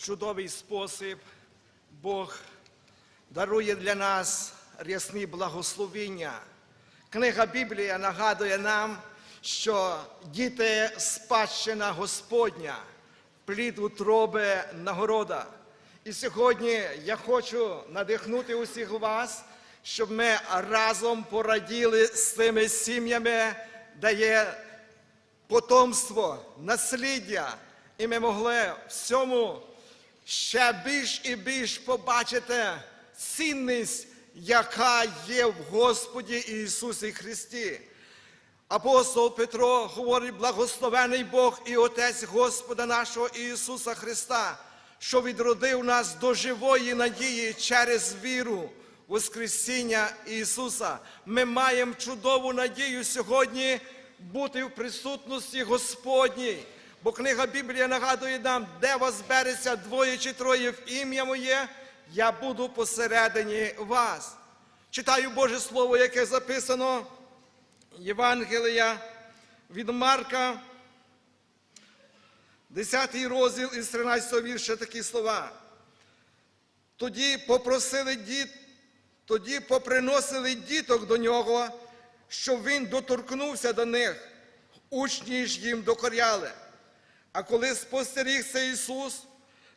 чудовий спосіб Бог дарує для нас рясні благословіння. Книга Біблія нагадує нам, що діти спадщина Господня, плід утроби нагорода. І сьогодні я хочу надихнути усіх вас, щоб ми разом пораділи з тими сім'ями, де є потомство, насліддя, і ми могли в цьому ще більш і більш побачити цінність, яка є в Господі Ісусі Христі. Апостол Петро говорить, благословений Бог і Отець Господа нашого Ісуса Христа, що відродив нас до живої надії через віру. Воскресіння Ісуса. Ми маємо чудову надію сьогодні бути в присутності Господній. Бо книга Біблія нагадує нам, де вас збереться двоє чи троє в ім'я моє, я буду посередині вас. Читаю Боже Слово, яке записано Євангелія від Марка, 10 розділ із 13 вірша такі слова. Тоді попросили діт, тоді поприносили діток до нього, щоб він доторкнувся до них, учні ж їм докоряли. А коли спостеріг це Ісус,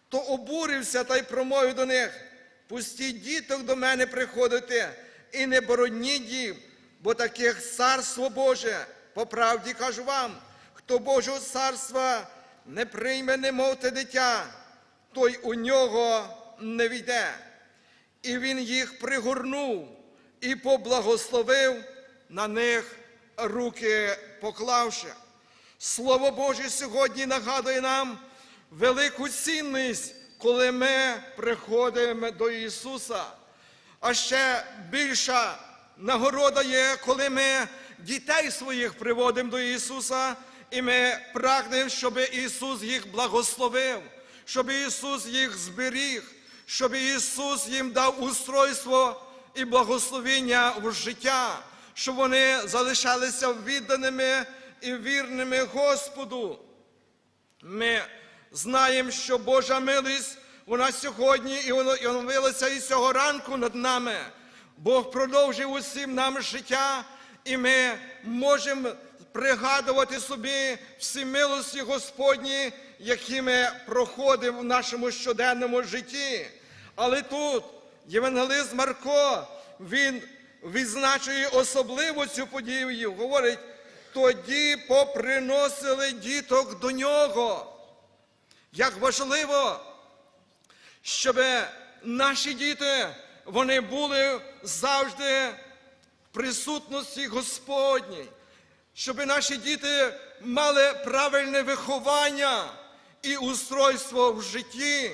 то обурився та й промовив до них: пустіть діток до мене приходити, і не бороніть їм, бо таких царство Боже. По правді кажу вам, хто Божого царства не прийме, немов те дитя, той у нього не війде. І він їх пригорнув і поблагословив на них руки поклавши. Слово Боже сьогодні нагадує нам велику цінність, коли ми приходимо до Ісуса. А ще більша нагорода є, коли ми дітей своїх приводимо до Ісуса, і ми прагнемо, щоб Ісус їх благословив, щоб Ісус їх зберіг, щоб Ісус їм дав устройство і благословення в життя, щоб вони залишалися відданими і вірними Господу. Ми знаємо, що Божа милість, вона сьогодні і оновилася і цього ранку над нами. Бог продовжив усім нам життя, і ми можемо пригадувати собі всі милості Господні, які ми проходимо в нашому щоденному житті. Але тут Євангелист Марко, він відзначує особливо цю подію, говорить, тоді поприносили діток до нього. Як важливо, щоб наші діти вони були завжди в присутності Господній, щоб наші діти мали правильне виховання і устройство в житті.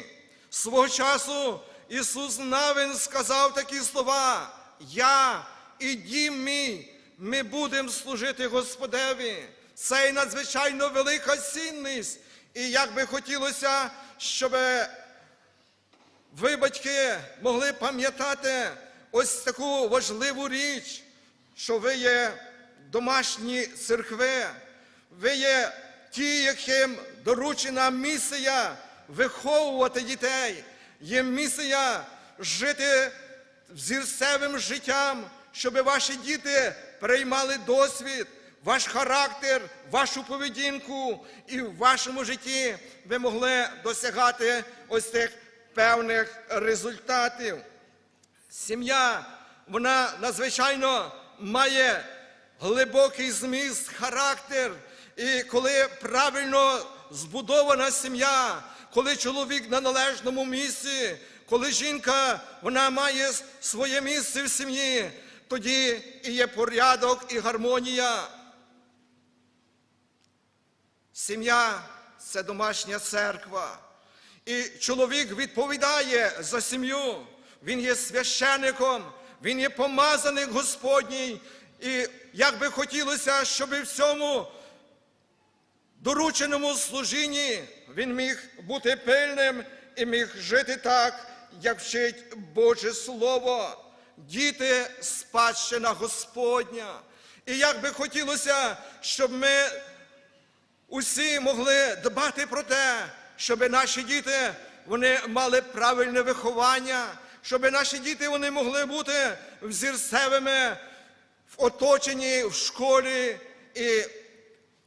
Свого часу Ісус Навин сказав такі слова: Я і дім мій, ми будемо служити Господеві. Це і надзвичайно велика цінність. І як би хотілося, щоб ви, батьки, могли пам'ятати ось таку важливу річ, що ви є домашні церкви, ви є ті, яким доручена місія виховувати дітей, є місія жити зірцевим життям, щоб ваші діти приймали досвід, ваш характер, вашу поведінку, і в вашому житті ви могли досягати ось цих певних результатів. Сім'я, вона надзвичайно має глибокий зміст, характер. І коли правильно збудована сім'я, коли чоловік на належному місці, коли жінка вона має своє місце в сім'ї, тоді і є порядок і гармонія. Сім'я це домашня церква. І чоловік відповідає за сім'ю. Він є священником, він є помазаник Господній. І як би хотілося, щоб в цьому дорученому служінні він міг бути пильним і міг жити так, як вчить Боже Слово. Діти спадщина Господня. І як би хотілося, щоб ми усі могли дбати про те, щоб наші діти вони мали правильне виховання, щоб наші діти вони могли бути взірцевими в оточенні, в школі і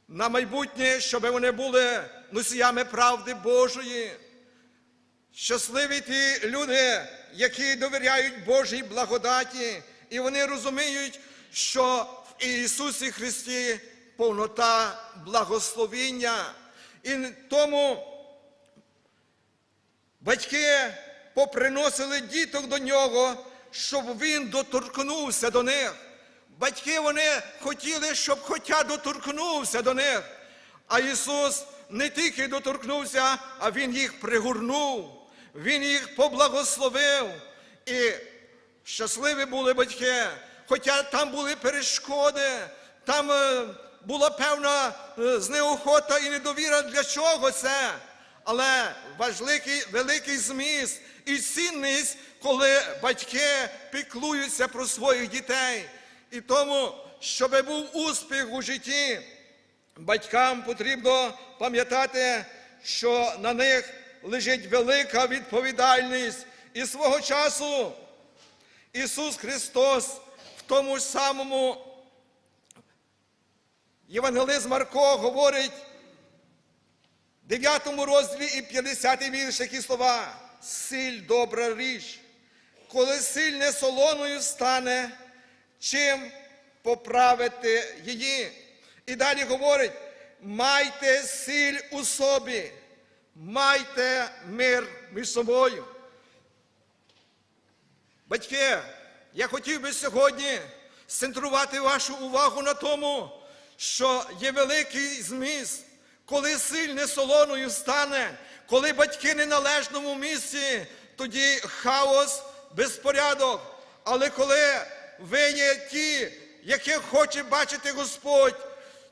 на майбутнє, щоб вони були носіями правди Божої. Щасливі ті люди, які довіряють Божій благодаті, і вони розуміють, що в Ісусі Христі повнота благословіння. І тому батьки поприносили діток до нього, щоб він доторкнувся до них. Батьки вони хотіли, щоб хоча доторкнувся до них. А Ісус не тільки доторкнувся, а Він їх пригорнув, Він їх поблагословив. І щасливі були батьки, хоча там були перешкоди, там е, була певна е, знеохота і недовіра для чого це. Але важливий великий зміст і цінність, коли батьки піклуються про своїх дітей. І тому, щоб був успіх у житті, батькам потрібно пам'ятати, що на них лежить велика відповідальність. І свого часу Ісус Христос в тому ж самому Євангелист Марко говорить, в 9 розділі і 50 вірш, які слова. Сіль добра річ, коли сіль не солоною стане, чим поправити її. І далі говорить: майте сіль у собі, майте мир між собою. Батьки, я хотів би сьогодні центрувати вашу увагу на тому, що є великий зміст, коли сильне солоною стане, коли батьки не належному місці, тоді хаос, безпорядок. Але коли ви є ті, яких хоче бачити Господь,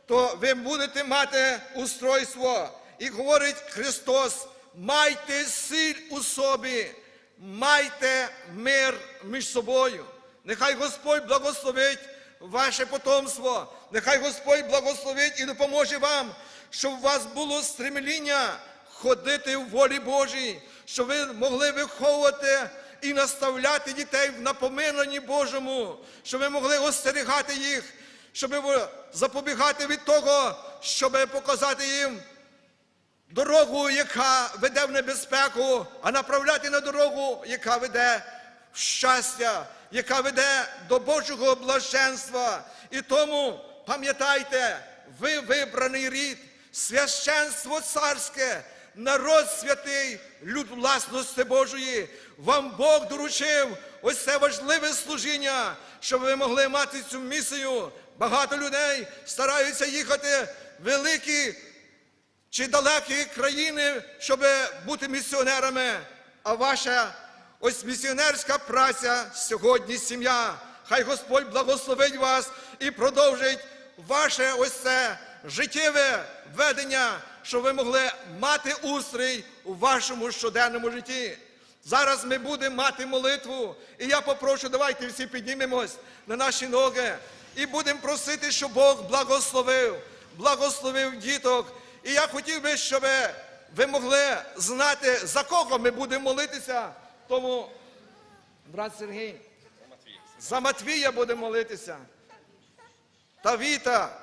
то ви будете мати устройство. І говорить Христос: майте силь у собі, майте мир між собою. Нехай Господь благословить ваше потомство, нехай Господь благословить і допоможе вам, щоб у вас було стремління ходити в волі Божій, щоб ви могли виховувати і наставляти дітей в напоминанні Божому, щоб ви могли остерігати їх, щоб запобігати від того, щоб показати їм дорогу, яка веде в небезпеку, а направляти на дорогу, яка веде в щастя, яка веде до Божого блаженства. І тому пам'ятайте, ви вибраний рід, священство царське, народ святий, люд власності Божої. Вам Бог доручив ось це важливе служіння, щоб ви могли мати цю місію. Багато людей стараються їхати великі чи далекі країни, щоб бути місіонерами. А ваша ось місіонерська праця сьогодні сім'я. Хай Господь благословить вас і продовжить ваше ось це життєве ведення, щоб ви могли мати устрій у вашому щоденному житті. Зараз ми будемо мати молитву, і я попрошу, давайте всі піднімемось на наші ноги і будемо просити, щоб Бог благословив, благословив діток. І я хотів би, щоб ви могли знати, за кого ми будемо молитися. Тому, брат Сергій, за Матвія будемо молитися. Тавіта,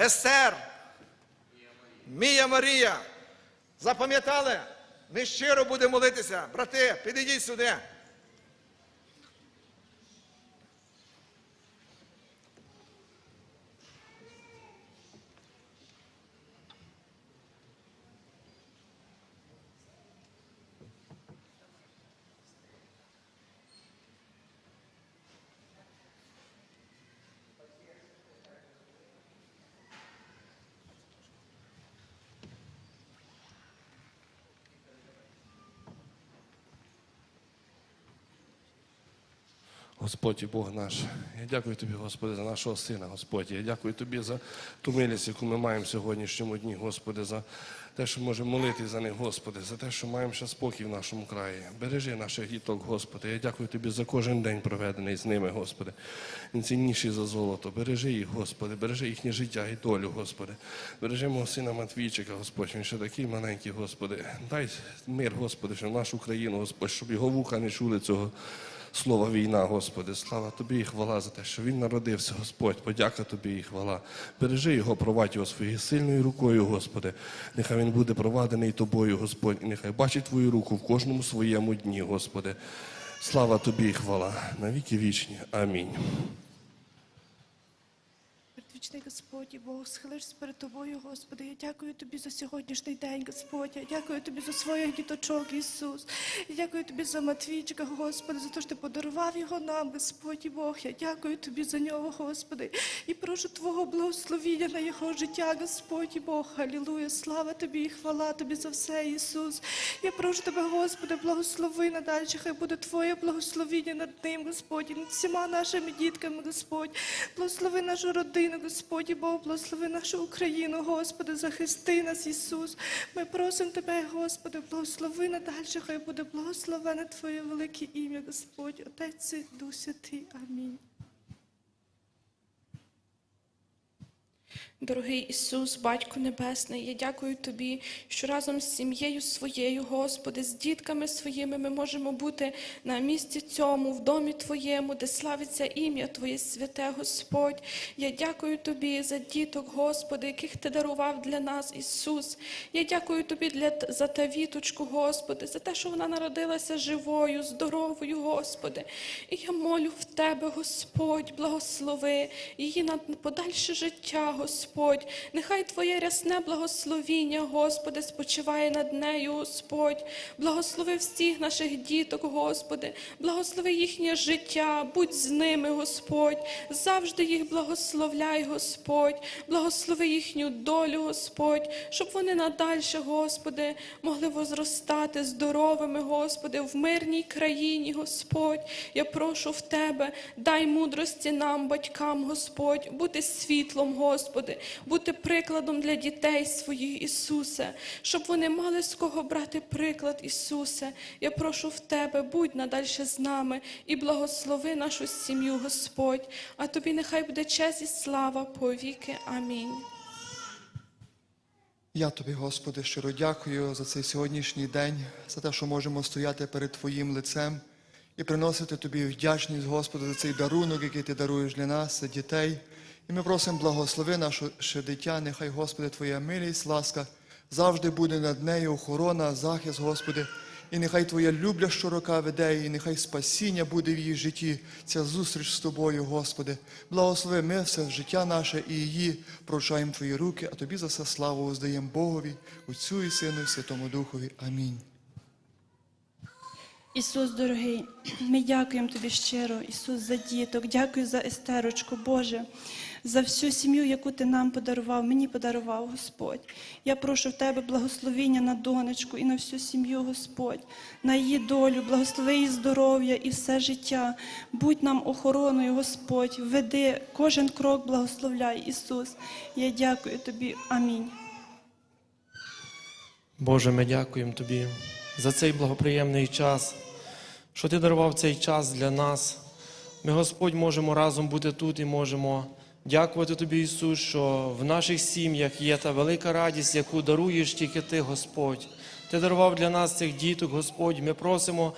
Естер, Мія Марія. Запам'ятали? Ми щиро будемо молитися. Брати, підійдіть сюди. Господь і Бог наш, я дякую Тобі, Господи, за нашого сина, Господь. Я дякую Тобі за ту милість, яку ми маємо в сьогоднішньому дні, Господи, за те, що можемо молитися за них, Господи, за те, що маємо ще спокій в нашому краї. Бережи наших діток, Господи. Я дякую Тобі за кожен день проведений з ними, Господи. Він цінніший за золото. Бережи їх, Господи, бережи їхнє життя і долю, Господи. Бережи мого сина Матвійчика, Господь. Він ще такий маленький, Господи. Дай мир, Господи, що в нашу країну, Господь, щоб його вуха не чули цього. Слова війна, Господи, слава Тобі і хвала за те, що Він народився, Господь. Подяка Тобі і хвала. Бережи його, провадь його своєю сильною рукою, Господи. Нехай він буде провадений Тобою, Господь, і нехай бачить Твою руку в кожному своєму дні, Господи. Слава Тобі і хвала. Навіки вічні. Амінь. Предвічний Господь, і Бог, схилишся перед тобою, Господи. Я дякую тобі за сьогоднішній день, Господь. Я дякую тобі за своїх діточок, Ісус. Я дякую тобі за Матвійчика, Господи, за те, що ти подарував його нам, Господь і Бог. Я дякую тобі за нього, Господи. І прошу Твого благословіння на його життя, Господь і Бог. Алілуя. Слава тобі і хвала тобі за все, Ісус. Я прошу тебе, Господи, благослови надалі. Хай буде Твоє благословіння над ним, Господь, і над всіма нашими дітками, Господь. Благослови нашу родину, Господь, і Бог, благослови нашу Україну, Господи, захисти нас, Ісус. Ми просимо Тебе, Господи, благослови надальше, хай буде благословене Твоє велике ім'я, Господь, Отець Дух Святий. Амінь. Дорогий Ісус, Батько Небесний, я дякую Тобі, що разом з сім'єю своєю, Господи, з дітками своїми ми можемо бути на місці цьому, в домі Твоєму, де славиться ім'я Твоє святе, Господь. Я дякую Тобі за діток, Господи, яких Ти дарував для нас, Ісус. Я дякую Тобі для, за та віточку, Господи, за те, що вона народилася живою, здоровою, Господи. І я молю в Тебе, Господь, благослови її на подальше життя, Господь. Нехай Твоє рясне благословіння, Господи, спочиває над нею, Господь. Благослови всіх наших діток, Господи, благослови їхнє життя, будь з ними, Господь. Завжди їх благословляй, Господь, благослови їхню долю, Господь, щоб вони надальше, Господи, могли возростати здоровими, Господи, в мирній країні, Господь. Я прошу в Тебе, дай мудрості нам, батькам, Господь, бути світлом, Господи, бути прикладом для дітей своїх, Ісусе, щоб вони мали з кого брати приклад, Ісусе. Я прошу в Тебе, будь надальше з нами і благослови нашу сім'ю, Господь. А тобі нехай буде честь і слава повіки. Амінь. Я тобі, Господи, щиро дякую за цей сьогоднішній день, за те, що можемо стояти перед Твоїм лицем і приносити Тобі вдячність, Господи, за цей дарунок, який Ти даруєш для нас, дітей. І ми просимо благослови наше дитя, нехай, Господи, Твоя милість, ласка завжди буде над нею охорона, захист, Господи. І нехай Твоя любля щорока веде, її, і нехай спасіння буде в її житті, ця зустріч з Тобою, Господи. Благослови ми все життя наше і її прощаємо Твої руки, а Тобі за все славу воздаємо Богові, Отцю і Сину, і Святому Духові. Амінь. Ісус, дорогий, ми дякуємо Тобі щиро, Ісус, за діток, дякую за Естерочку, Боже, за всю сім'ю, яку Ти нам подарував, мені подарував Господь. Я прошу в Тебе благословіння на донечку і на всю сім'ю, Господь, на її долю, благослови її здоров'я і все життя. Будь нам охороною, Господь, веди кожен крок, благословляй, Ісус. Я дякую Тобі. Амінь. Боже, ми дякуємо Тобі за цей благоприємний час, що Ти дарував цей час для нас. Ми, Господь, можемо разом бути тут і можемо дякувати Тобі, Ісус, що в наших сім'ях є та велика радість, яку даруєш тільки Ти, Господь. Ти дарував для нас цих діток, Господь. Ми просимо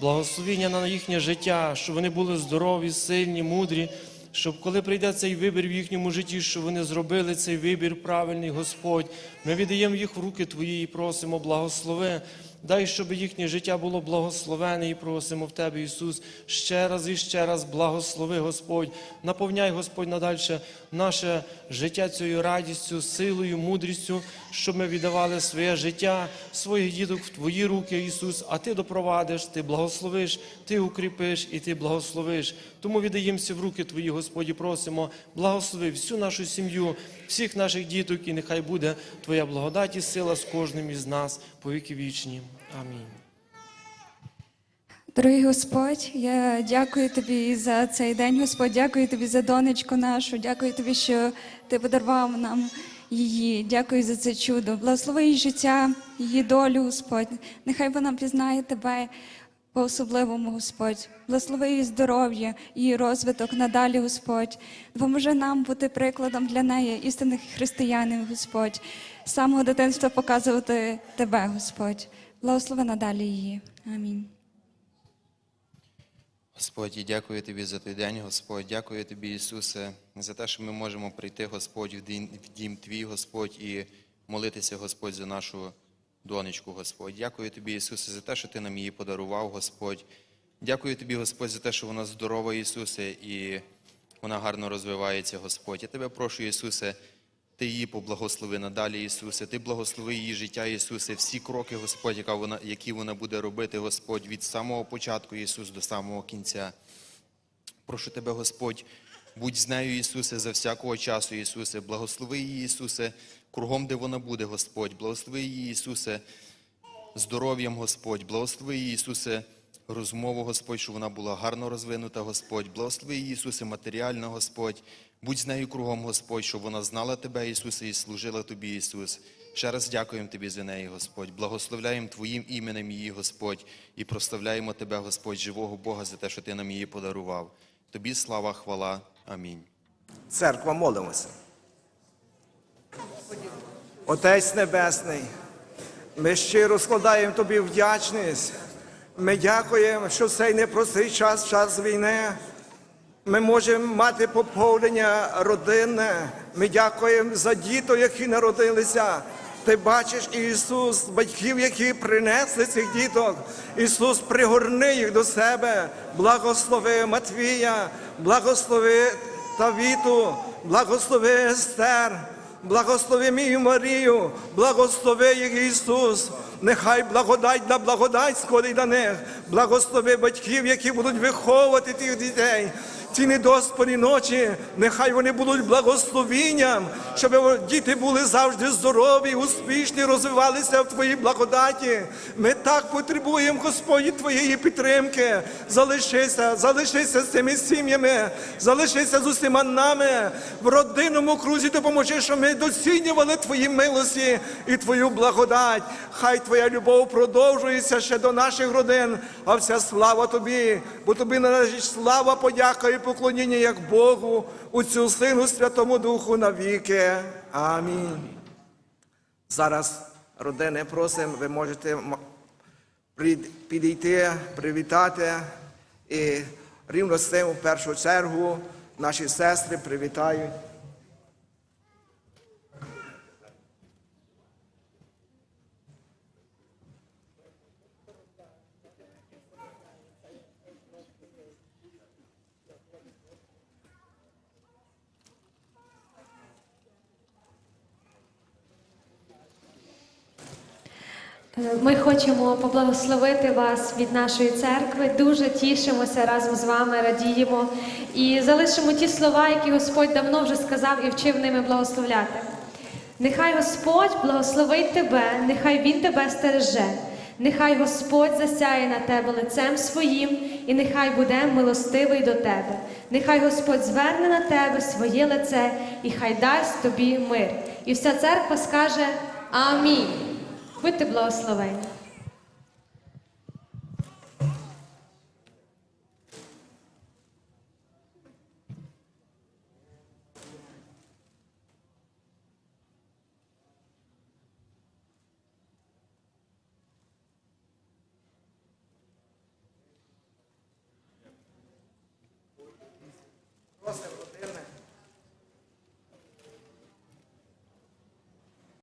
благословіння на їхнє життя, щоб вони були здорові, сильні, мудрі, щоб коли прийде цей вибір в їхньому житті, щоб вони зробили цей вибір правильний, Господь. Ми віддаємо їх в руки Твої і просимо благослови. Дай, щоб їхнє життя було благословене і просимо в Тебе, Ісус, ще раз і ще раз благослови, Господь. Наповняй, Господь, надальше наше життя цією радістю, силою, мудрістю, щоб ми віддавали своє життя, своїх діток в Твої руки, Ісус, а Ти допровадиш, Ти благословиш, Ти укріпиш і Ти благословиш. Тому віддаємося в руки Твої, Господі, просимо, благослови всю нашу сім'ю, всіх наших діток, і нехай буде Твоя благодать і сила з кожним із нас по віки вічні. Амінь. Дорогий Господь, я дякую тобі за цей день, Господь, дякую тобі за донечку нашу, дякую тобі, що ти подарував нам її. Дякую за це чудо. Благослови її життя, її долю, Господь. Нехай вона пізнає тебе по-особливому, Господь. Благослови її здоров'я, її розвиток надалі, Господь. Допоможи нам бути прикладом для неї, істинних християнів, Господь. З самого дитинства показувати тебе, Господь. Благослови надалі її. Амінь. Господь, дякую Тобі за той день, Господь. Дякую Тобі, Ісусе, за те, що ми можемо прийти, Господь, в дім, Твій, Господь, і молитися, Господь, за нашу донечку, Господь. Дякую Тобі, Ісусе, за те, що Ти нам її подарував, Господь. Дякую Тобі, Господь, за те, що вона здорова, Ісусе, і вона гарно розвивається, Господь. Я Тебе прошу, Ісусе, Ти її поблагослови надалі, Ісусе. Ти благослови її життя, Ісусе, всі кроки, Господь, яка вона, які вона буде робити, Господь, від самого початку, Ісус, до самого кінця. Прошу Тебе, Господь, будь з нею, Ісусе, за всякого часу, Ісусе. Благослови її, Ісусе, кругом, де вона буде, Господь. Благослови її, Ісусе, здоров'ям, Господь. Благослови її, Ісусе, розмову, Господь, щоб вона була гарно розвинута, Господь. Благослови її, Ісусе, матеріально, Господь. Будь з нею кругом, Господь, щоб вона знала Тебе, Ісусе, і служила Тобі, Ісус. Ще раз дякуємо Тобі за неї, Господь. Благословляємо Твоїм іменем її, Господь, і прославляємо Тебе, Господь, живого Бога, за те, що Ти нам її подарував. Тобі слава, хвала. Амінь. Церква, молимося. Отець Небесний, ми щиро складаємо Тобі вдячність. Ми дякуємо, що цей непростий час, час війни, ми можемо мати поповнення родинне. Ми дякуємо за діток, які народилися. Ти бачиш Ісус, батьків, які принесли цих діток. Ісус, пригорни їх до себе, благослови Матвія, благослови Тавіту, благослови Естер, благослови мію Марію, благослови їх Ісус. Нехай благодать на благодать сходить на них. Благослови батьків, які будуть виховувати тих дітей. Ці недоспані ночі, нехай вони будуть благословінням, щоб діти були завжди здорові, успішні, розвивалися в Твоїй благодаті. Ми так потребуємо, Господі, Твоєї підтримки. Залишися, залишися з цими сім'ями, залишися з усіма нами в родинному крузі. Допоможи, щоб ми доцінювали Твої милості і Твою благодать. Хай Твоя любов продовжується ще до наших родин, а вся слава Тобі, бо Тобі належить слава, подяка і поклоніння як Богу, Отцю Сину, Святому Духу навіки. Амінь. Зараз, родини, просимо, ви можете підійти, привітати. І рівно з цим в першу чергу наші сестри привітають. Ми хочемо поблагословити вас від нашої церкви. Дуже тішимося разом з вами, радіємо і залишимо ті слова, які Господь давно вже сказав і вчив ними благословляти. Нехай Господь благословить тебе, нехай Він тебе стереже, нехай Господь засяє на тебе лицем своїм, і нехай буде милостивий до тебе. Нехай Господь зверне на тебе своє лице і хай дасть тобі мир. І вся церква скаже Амінь. Будьте благословені.